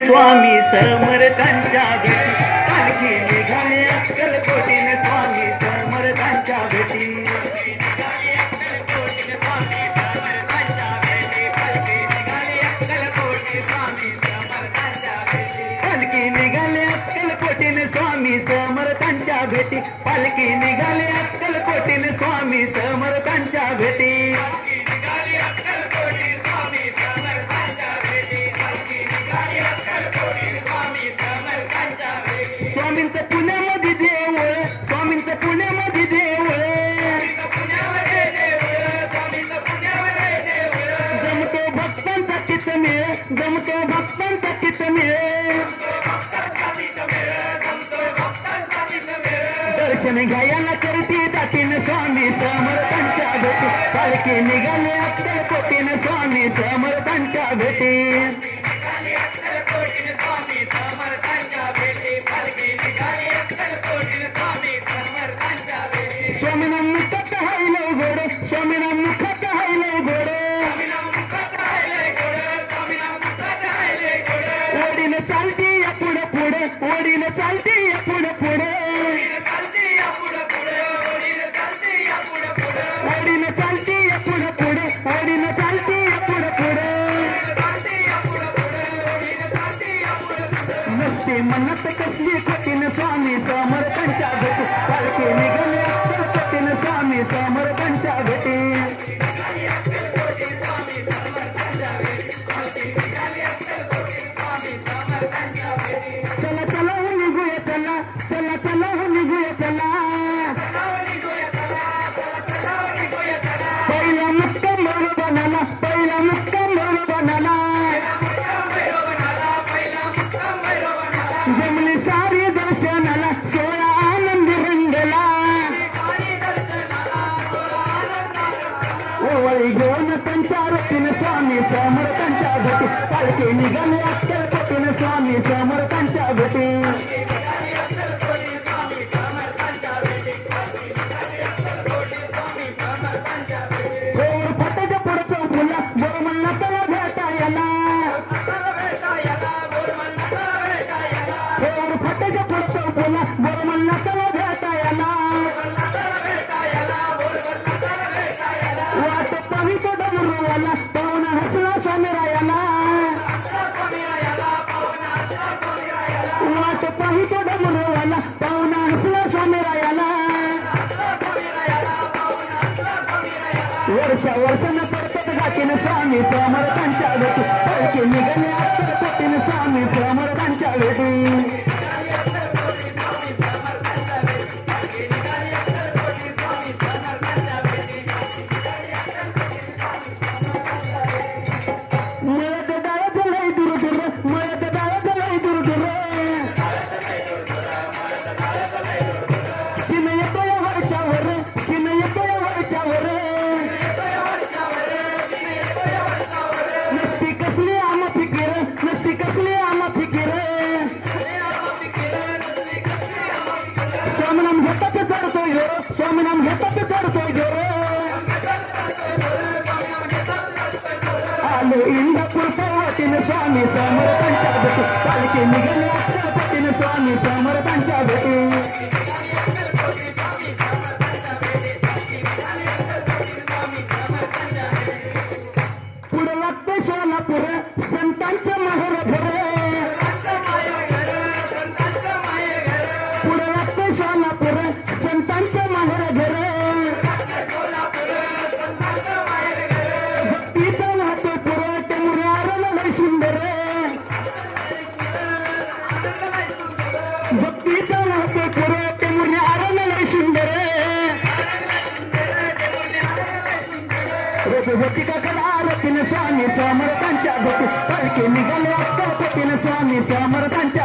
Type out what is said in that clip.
स्वामी निघाले अक्कलकोटीने स्वामी समर्थांच्या भेटी पालखी निघाले अक्कलकोटीने स्वामी समर्थांच्या भेटी स्वामी समर्थांच्या दर्शन घ्यायला करती जातीन स्वामी समर्थांच्या भेटी पालखी निघाले अक्कलकोटीन स्वामी समर्थांच्या भेटी स्वामीना मुखात हायलो गोड स्वामीना नसते मनात कसली कठीण स्वामी समर्थांच्या घटी पालखी निघाले कठीण स्वामी समर्थांच्या घटी ओवळी घेऊन त्यांच्या रतीन स्वामी समर्थांच्या भेटी पालखी निघाली अक्कलकोटीन स्वामी समर्थांच्या भेटी वर्षा वर्षानं परत जातीन स्वामी समर्थांच्या लोक परके निघाले आता स्वामी समर्थांच्या लोक Samara Panchabati, Palki Nigala, Samara Panchabati, Samara Panchabati, Samara Panchabati, Samara Panchabati, Samara श्यामरतांच्या गोटी पालखी निघाल्या गणपतीनं स्वामी श्यामरतांच्या